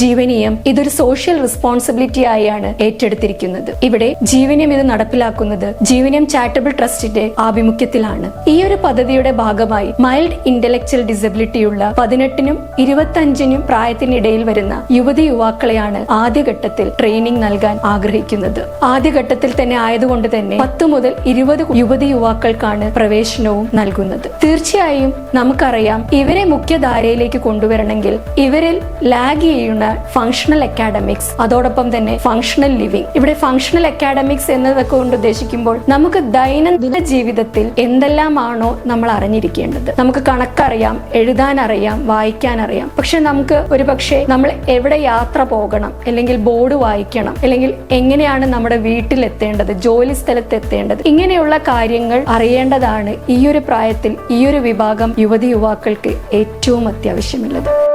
ജീവനീയം ഇതൊരു social responsibility ആയാണ് ഏറ്റെടുത്തിരിക്കുന്നത്. ഇവിടെ ജീവനീയം ഇത് നടപ്പിലാക്കുന്നത് ജീവനീയം ചാരിറ്റബിൾ ട്രസ്റ്റിന്റെ ആഭിമുഖ്യത്തിലാണ്. ഈ ഒരു പദ്ധതിയുടെ ഭാഗമായി മൈൽഡ് ഇന്റലക്ച്വൽ ഡിസബിലിറ്റിയുള്ള പതിനെട്ടിനും ഇരുപത്തഞ്ചിനും പ്രായത്തിനിടയിൽ വരുന്ന യുവതി യുവാക്കളെയാണ് ആദ്യഘട്ടത്തിൽ ട്രെയിനിങ് നൽകാൻ ആഗ്രഹിക്കുന്നത്. ആദ്യഘട്ടത്തിൽ തന്നെ ആയതുകൊണ്ട് തന്നെ പത്ത് മുതൽ ഇരുപത് യുവതി യുവാക്കൾക്കാണ് പ്രവേശനവും നൽകുന്നത്. തീർച്ചയായും നമുക്കറിയാം ഇവരെ മുഖ്യധാരയിലേക്ക് കൊണ്ടുവരണമെങ്കിൽ ഇവരിൽ ലാഗ് ചെയ്യുന്ന ഫങ്ഷണൽ അക്കാഡമിക്സ് അതോടൊപ്പം തന്നെ ഫങ്ഷണൽ ലിവിംഗ് ഇവിടെ ഫങ്ഷണൽ അക്കാഡമിക്സ് എന്നതൊക്കെ കൊണ്ട് ഉദ്ദേശിക്കുമ്പോൾ നമുക്ക് ദൈനംദിന ജീവിതത്തിൽ എന്തെല്ലാമാണോ നമ്മൾ അറിഞ്ഞിരിക്കേണ്ടത്. നമുക്ക് കണക്കറിയാം എഴുതാൻ അറിയാം വായിക്കാൻ അറിയാം പക്ഷെ നമുക്ക് ഒരു പക്ഷേ നമ്മൾ എവിടെ യാത്ര പോകണം അല്ലെങ്കിൽ ബോർഡ് വായിക്കണം അല്ലെങ്കിൽ എങ്ങനെയാണ് നമ്മുടെ വീട്ടിൽ എത്തേണ്ടത് ജോലി സ്ഥലത്ത് എത്തേണ്ടത് ഇങ്ങനെയുള്ള കാര്യങ്ങൾ അറിയേണ്ടതാണ് ഈ ഒരു പ്രായത്തിൽ ഈ ഒരു വിഭാഗം യുവതി യുവാക്കൾക്ക് ഏറ്റവും അത്യാവശ്യമുള്ളത്.